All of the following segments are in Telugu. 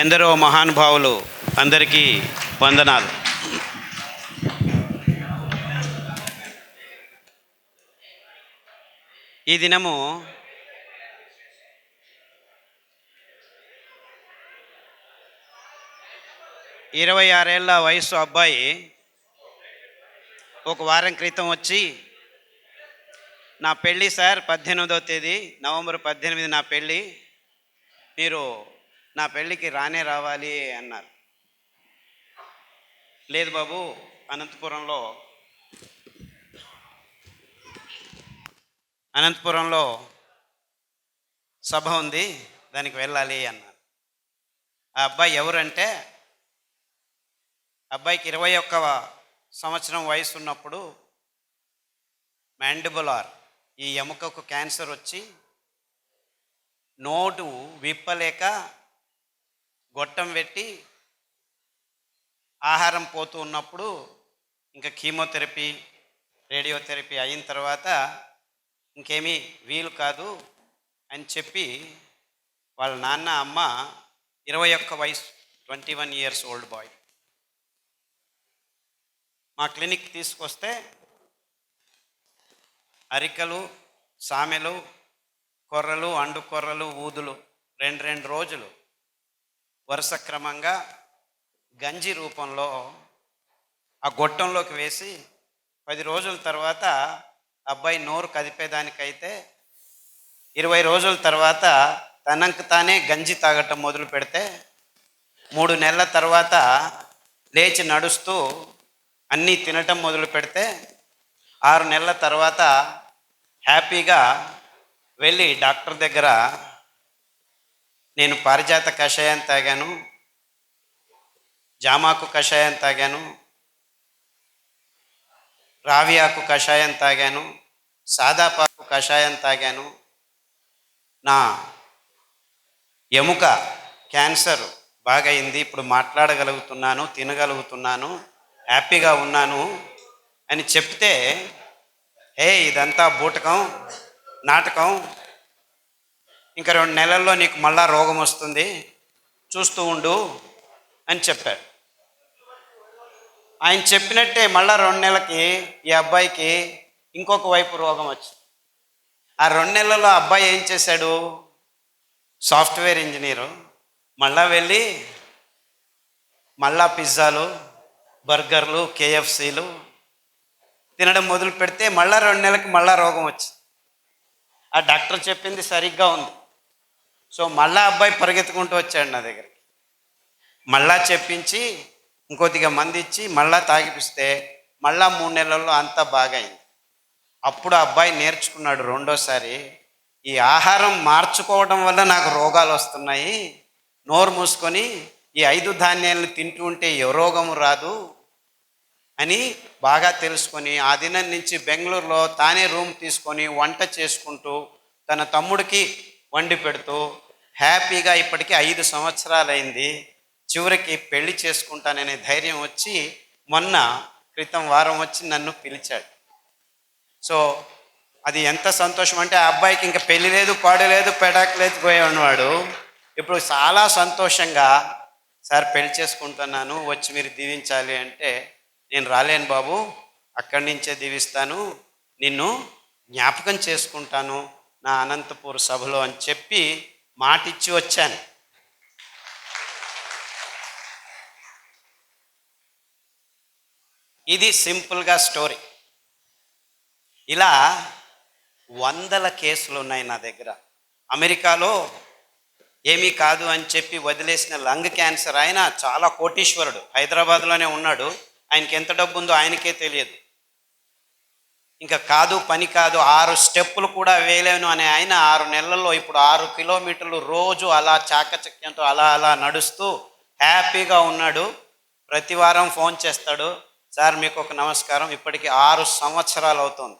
ఎందరో మహానుభావులు అందరికీ వందనాలు. ఈ దినము ఇరవై ఆరేళ్ళ వయసు అబ్బాయి ఒక వారం క్రితం వచ్చి నా పెళ్ళి సార్ పద్దెనిమిదవ తేదీ నవంబర్ పద్దెనిమిది నా పెళ్ళి. మీరు నా పెళ్ళికి రానే రావాలి అన్నారు. లేదు బాబు అనంతపురంలో అనంతపురంలో సభ ఉంది దానికి వెళ్ళాలి అన్నారు. ఆ అబ్బాయి ఎవరంటే అబ్బాయికి ఇరవై ఒక్క సంవత్సరం వయసు ఉన్నప్పుడు మ్యాండిబులార్ ఈ ఎముకకు క్యాన్సర్ వచ్చి నోటు విప్పలేక గొట్టం పెట్టి ఆహారం పోతూ ఉన్నప్పుడు ఇంకా కీమోథెరపీ రేడియోథెరపీ అయిన తర్వాత ఇంకేమీ వీలు కాదు అని చెప్పి వాళ్ళ నాన్న అమ్మ ఇరవై ఒక్క వయసు twenty one years old boy. మా క్లినిక్ తీసుకొస్తే అరికలు సామెలు కొర్రలు అండు కొర్రలు ఊదులు రెండు రెండు రోజులు వరుస క్రమంగా గంజి రూపంలో ఆ గొట్టంలోకి వేసి పది రోజుల తర్వాత అబ్బాయి నోరు కదిపేదానికైతే ఇరవై రోజుల తర్వాత తనకు తానే గంజి తాగటం మొదలు పెడితే మూడు నెలల తర్వాత లేచి నడుస్తూ అన్నీ తినటం మొదలు పెడితే ఆరు నెలల తర్వాత హ్యాపీగా వెళ్ళి డాక్టర్ దగ్గర నేను పారిజాత కషాయం తాగాను జామాకు కషాయం తాగాను రావి ఆకు కషాయం తాగాను సాదాపాకు కషాయం తాగాను. నా ఎముక క్యాన్సర్ బాగయింది ఇప్పుడు మాట్లాడగలుగుతున్నాను తినగలుగుతున్నాను హ్యాపీగా ఉన్నాను అని చెప్తే ఏ ఇదంతా బూటకం నాటకం ఇంకా రెండు నెలల్లో నీకు మళ్ళా రోగం వస్తుంది చూస్తూ ఉండు అని చెప్పాడు. ఆయన చెప్పినట్టే మళ్ళా రెండు నెలలకి ఈ అబ్బాయికి ఇంకొక వైపు రోగం వచ్చింది. ఆ రెండు నెలల్లో అబ్బాయి ఏం చేశాడు? Software engineer. మళ్ళా వెళ్ళి మళ్ళా పిజ్జాలు బర్గర్లు కేఎఫ్సీలు తినడం మొదలు పెడితే మళ్ళా రెండు నెలలకి మళ్ళా రోగం వచ్చింది. ఆ డాక్టర్ చెప్పింది సరిగ్గా ఉంది. సో మళ్ళా అబ్బాయి పరిగెత్తుకుంటూ వచ్చాడు నా దగ్గరికి. మళ్ళా చెప్పించి ఇంకొద్దిగా మంది ఇచ్చి మళ్ళా తాగిపిస్తే మళ్ళా మూడు నెలల్లో అంతా బాగైంది. అప్పుడు అబ్బాయి నేర్చుకున్నాడు రెండోసారి ఈ ఆహారం మార్చుకోవడం వల్ల నాకు రోగాలు వస్తున్నాయి. నోరు మూసుకొని ఈ ఐదు ధాన్యాలను తింటూ ఉంటే ఏ రోగము రాదు అని బాగా తెలుసుకొని ఆ దినం నుంచి బెంగళూరులో తానే రూమ్ తీసుకొని వంట చేసుకుంటూ తన తమ్ముడికి వండి పెడుతూ హ్యాపీగా ఇప్పటికీ ఐదు సంవత్సరాలైంది. చివరికి పెళ్ళి చేసుకుంటాననే ధైర్యం వచ్చి మొన్న క్రితం వారం వచ్చి నన్ను పిలిచాడు. సో అది ఎంత సంతోషం అంటే ఆ అబ్బాయికి ఇంకా పెళ్ళి లేదు పాడు లేదు పెడాకు లేదు ఉన్నవాడు. ఇప్పుడు చాలా సంతోషంగా సార్ పెళ్ళి చేసుకుంటున్నాను వచ్చి మీరు దీవించాలి అంటే నేను రాలేను బాబు అక్కడి నుంచే దీవిస్తాను నిన్ను జ్ఞాపకం చేసుకుంటాను నా అనంతపూర్ సభలో అని చెప్పి మాటిచ్చి వచ్చాను. ఇది సింపుల్గా స్టోరీ. ఇలా వందల కేసులు ఉన్నాయి నా దగ్గర. అమెరికాలో ఏమీ కాదు అని చెప్పి వదిలేసిన లంగ్ క్యాన్సర్ ఆయన చాలా కోటీశ్వరుడు. హైదరాబాద్లోనే ఉన్నాడు. ఆయనకి ఎంత డబ్బు ఉందో ఆయనకే తెలియదు. ఇంకా కాదు పని కాదు ఆరు స్టెప్పులు కూడా వేయలేను అనే ఆయన ఆరు నెలల్లో ఇప్పుడు ఆరు కిలోమీటర్లు రోజు అలా చాకచక్యంతో అలా అలా నడుస్తూ హ్యాపీగా ఉన్నాడు. ప్రతి వారం ఫోన్ చేస్తాడు. సార్ మీకు ఒక నమస్కారం. ఇప్పటికి ఆరు సంవత్సరాలు అవుతుంది.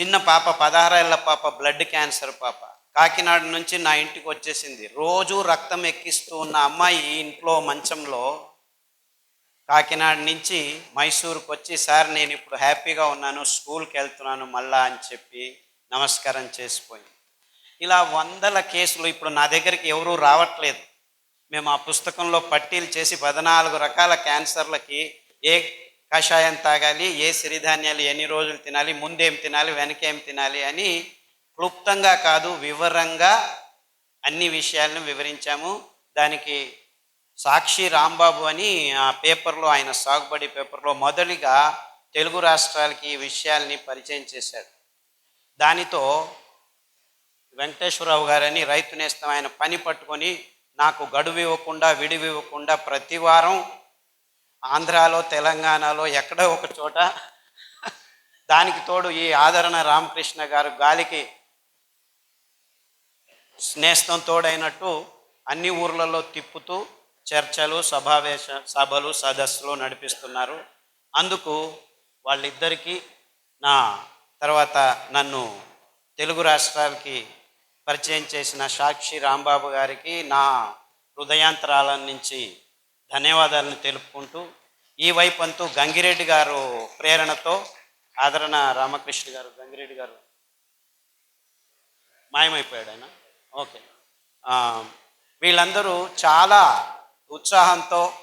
చిన్న పాప పదహారేళ్ళ పాప బ్లడ్ క్యాన్సర్ పాప. కాకినాడ నుంచి నా ఇంటికి వచ్చేసింది. రోజు రక్తం ఎక్కిస్తూ ఉన్న అమ్మాయి ఈ ఇంట్లో మంచంలో కాకినాడ నుంచి మైసూరుకు వచ్చి సార్ నేను ఇప్పుడు హ్యాపీగా ఉన్నాను స్కూల్కి వెళ్తున్నాను మళ్ళా అని చెప్పి నమస్కారం చేసిపోయింది. ఇలా వందల కేసులు ఇప్పుడు నా దగ్గరికి ఎవరూ రావట్లేదు. మేము ఆ పుస్తకంలో పట్టీలు చేసి పద్నాలుగు రకాల క్యాన్సర్లకి ఏ కషాయం తాగాలి ఏ సిరిధాన్యాలు ఎన్ని రోజులు తినాలి ముందేం తినాలి వెనకేం తినాలి అని క్లుప్తంగా కాదు వివరంగా అన్ని విషయాలను వివరించాము. దానికి సాక్షి రాంబాబు అని ఆ పేపర్లో ఆయన సాగుబడి పేపర్లో మొదటిగా తెలుగు రాష్ట్రాలకి ఈ విషయాల్ని పరిచయం చేశాడు. దానితో వెంకటేశ్వరరావు గారని రైతు నేస్తం ఆయన పని పట్టుకొని నాకు గడువు ఇవ్వకుండా విడివి ఇవ్వకుండా ప్రతి వారం ఆంధ్రాలో తెలంగాణలో ఎక్కడో ఒక చోట దానికి తోడు ఈ ఆదరణ రామకృష్ణ గారు గాలికి స్నేహితం తోడైనట్టు అన్ని ఊర్లలో తిప్పుతూ చర్చలు సభావేశ సభలు సదస్సులు నడిపిస్తున్నారు. అందుకు వాళ్ళిద్దరికీ నా తర్వాత నన్ను తెలుగు రాష్ట్రాలకి పరిచయం చేసిన సాక్షి రాంబాబు గారికి నా హృదయాంతరాల నుంచి ధన్యవాదాలను తెలుపుకుంటూ ఈ వైపు గంగిరెడ్డి గారు ప్రేరణతో ఆదరణ రామకృష్ణ గారు గంగిరెడ్డి గారు మాయమైపోయాడు ఆయన. ఓకే. వీళ్ళందరూ చాలా ఉత్సాహంతో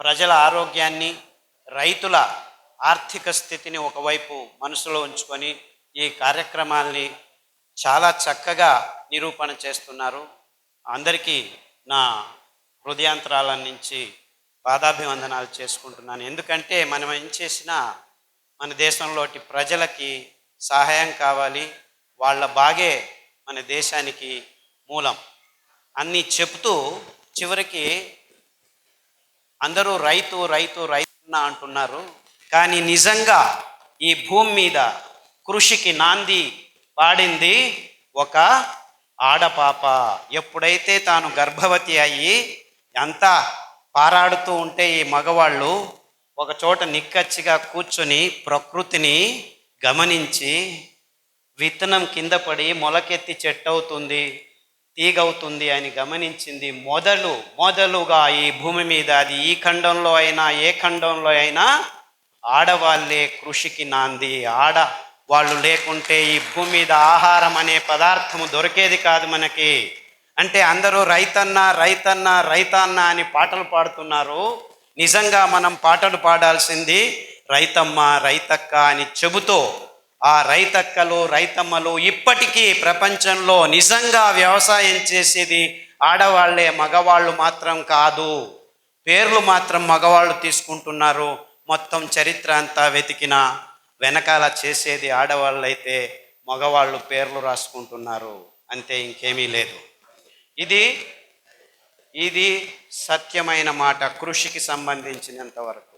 ప్రజల ఆరోగ్యాన్ని రైతుల ఆర్థిక స్థితిని ఒకవైపు మనసులో ఉంచుకొని ఈ కార్యక్రమాల్ని చాలా చక్కగా నిరూపణ చేస్తున్నారు. అందరికీ నా హృదయాంతరాల నుంచి పాదాభివందనాలు చేసుకుంటున్నాను. ఎందుకంటే మనం ఏం చేసినా మన దేశంలోటి ప్రజలకి సహాయం కావాలి. వాళ్ళ బాగే మన దేశానికి మూలం. అన్నీ చెప్తూ చివరికి అందరూ రైతు రైతు రైతున్న అంటున్నారు. కానీ నిజంగా ఈ భూమి మీద కృషికి నాంది పాడింది ఒక ఆడపాప. ఎప్పుడైతే తాను గర్భవతి అయ్యి అంతా పారాడుతూ ఉంటే ఈ మగవాళ్ళు ఒక చోట నిక్కచ్చిగా కూర్చొని ప్రకృతిని గమనించి విత్తనం కింద పడి మొలకెత్తి చెట్టు ఈగవుతుంది అని గమనించింది మొదలు మొదలుగా ఈ భూమి మీద అది ఈ ఖండంలో అయినా ఏ ఖండంలో అయినా ఆడవాళ్ళే కృషికి నాంది. ఆడ వాళ్ళు లేకుంటే ఈ భూమి మీద ఆహారం అనే పదార్థము దొరికేది కాదు మనకి. అంటే అందరూ రైతన్న రైతన్న రైతన్న అని పాటలు పాడుతున్నారు. నిజంగా మనం పాటలు పాడాల్సింది రైతమ్మ రైతక్క అని చెబుతూ ఆ రైతక్కలు రైతమ్మలు ఇప్పటికీ ప్రపంచంలో నిజంగా వ్యవసాయం చేసేది ఆడవాళ్ళే మగవాళ్ళు మాత్రం కాదు. పేర్లు మాత్రం మగవాళ్ళు తీసుకుంటున్నారు. మొత్తం చరిత్ర అంతా వెతికిన వెనకాల చేసేది ఆడవాళ్ళైతే మగవాళ్ళు పేర్లు రాసుకుంటున్నారు. అంతే ఇంకేమీ లేదు. ఇది ఇది సత్యమైన మాట కృషికి సంబంధించినంత వరకు.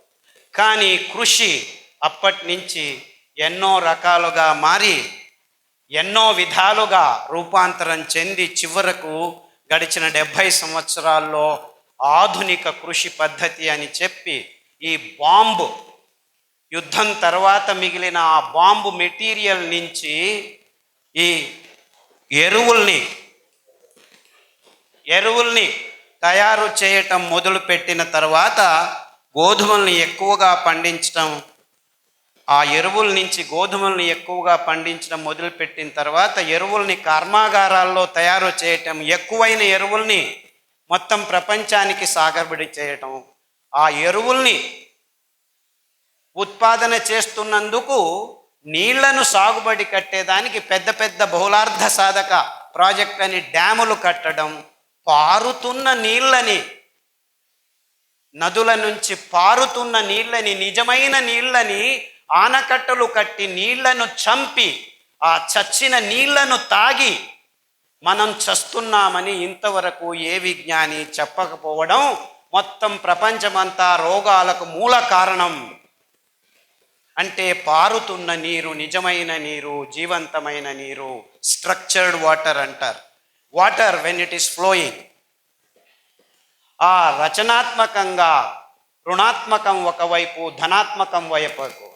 కానీ కృషి అప్పటి నుంచి ఎన్నో రకాలుగా మారి ఎన్నో విధాలుగా రూపాంతరం చెంది చివరకు గడిచిన డెబ్భై సంవత్సరాల్లో ఆధునిక కృషి పద్ధతి అని చెప్పి ఈ బాంబు యుద్ధం తర్వాత మిగిలిన ఆ బాంబు మెటీరియల్ నుంచి ఈ ఎరువుల్ని ఎరువుల్ని తయారు చేయటం మొదలుపెట్టిన తర్వాత గోధుమల్ని ఎక్కువగా పండించటం ఆ ఎరువుల నుంచి గోధుమల్ని ఎక్కువగా పండించడం మొదలుపెట్టిన తర్వాత ఎరువుల్ని కర్మాగారాల్లో తయారు చేయటం ఎక్కువైన ఎరువుల్ని మొత్తం ప్రపంచానికి సాగబడి చేయటం ఆ ఎరువుల్ని ఉత్పాదన చేస్తున్నందుకు నీళ్ళను సాగుబడి కట్టేదానికి పెద్ద పెద్ద బహుళార్థ సాధక ప్రాజెక్ట్ అని డ్యాములు కట్టడం పారుతున్న నీళ్ళని నదుల నుంచి పారుతున్న నీళ్ళని నిజమైన నీళ్ళని ఆనకట్టలు కట్టి నీళ్ళను చంపి ఆ చచ్చిన నీళ్ళను తాగి మనం చస్తున్నామని ఇంతవరకు ఏ విజ్ఞాని చెప్పకపోవడం మొత్తం ప్రపంచమంతా రోగాలకు మూల కారణం. అంటే పారుతున్న నీరు నిజమైన నీరు జీవంతమైన నీరు స్ట్రక్చర్డ్ వాటర్ అంటారు. Water when it is flowing ఆ రచనాత్మకంగా రుణాత్మకం ఒకవైపు ధనాత్మకం వైపు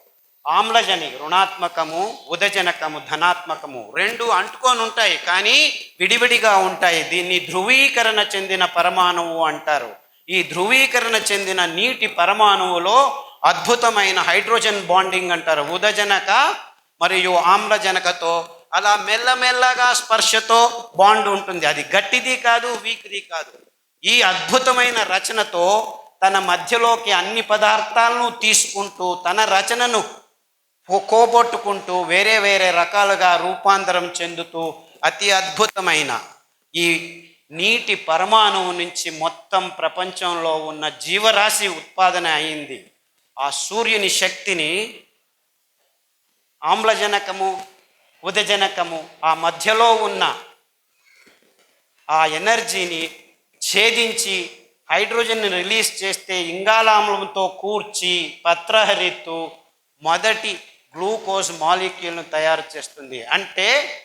ఆమ్లజని రుణాత్మకము ఉదజనకము ధనాత్మకము రెండు అంటుకొని ఉంటాయి కానీ విడివిడిగా ఉంటాయి. దీన్ని ధృవీకరణ చెందిన పరమాణువు అంటారు. ఈ ధృవీకరణ చెందిన నీటి పరమాణువులో అద్భుతమైన హైడ్రోజన్ బాండింగ్ అంటారు. ఉదజనక మరియు ఆమ్లజనకతో అలా మెల్లమెల్లగా స్పర్శతో బాండ్ ఉంటుంది. అది గట్టిది కాదు వీక్ది కాదు. ఈ అద్భుతమైన రచనతో తన మధ్యలోకి అన్ని పదార్థాలను తీసుకుంటూ తన రచనను పోగొట్టుకుంటూ కోబొట్టుకుంటూ వేరే వేరే రకాలుగా రూపాంతరం చెందుతూ అతి అద్భుతమైన ఈ నీటి పరమాణువు నుంచి మొత్తం ప్రపంచంలో ఉన్న జీవరాశి ఉత్పాదన అయింది. ఆ సూర్యుని శక్తిని ఆమ్లజనకము ఉదజనకము ఆ మధ్యలో ఉన్న ఆ ఎనర్జీని ఛేదించి హైడ్రోజన్ని రిలీజ్ చేస్తే ఇంగాలామ్లంతో కూర్చి పత్రహరిత్తు మొదటి గ్లూకోజ్ మాలిక్యూల్ను తయారు చేస్తుంది. అంటే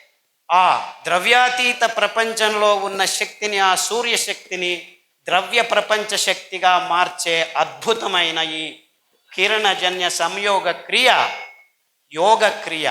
ఆ ద్రవ్యాతీత ప్రపంచంలో ఉన్న శక్తిని ఆ సూర్యశక్తిని ద్రవ్య ప్రపంచ శక్తిగా మార్చే అద్భుతమైన ఈ కిరణజన్య సంయోగ క్రియ యోగ క్రియ.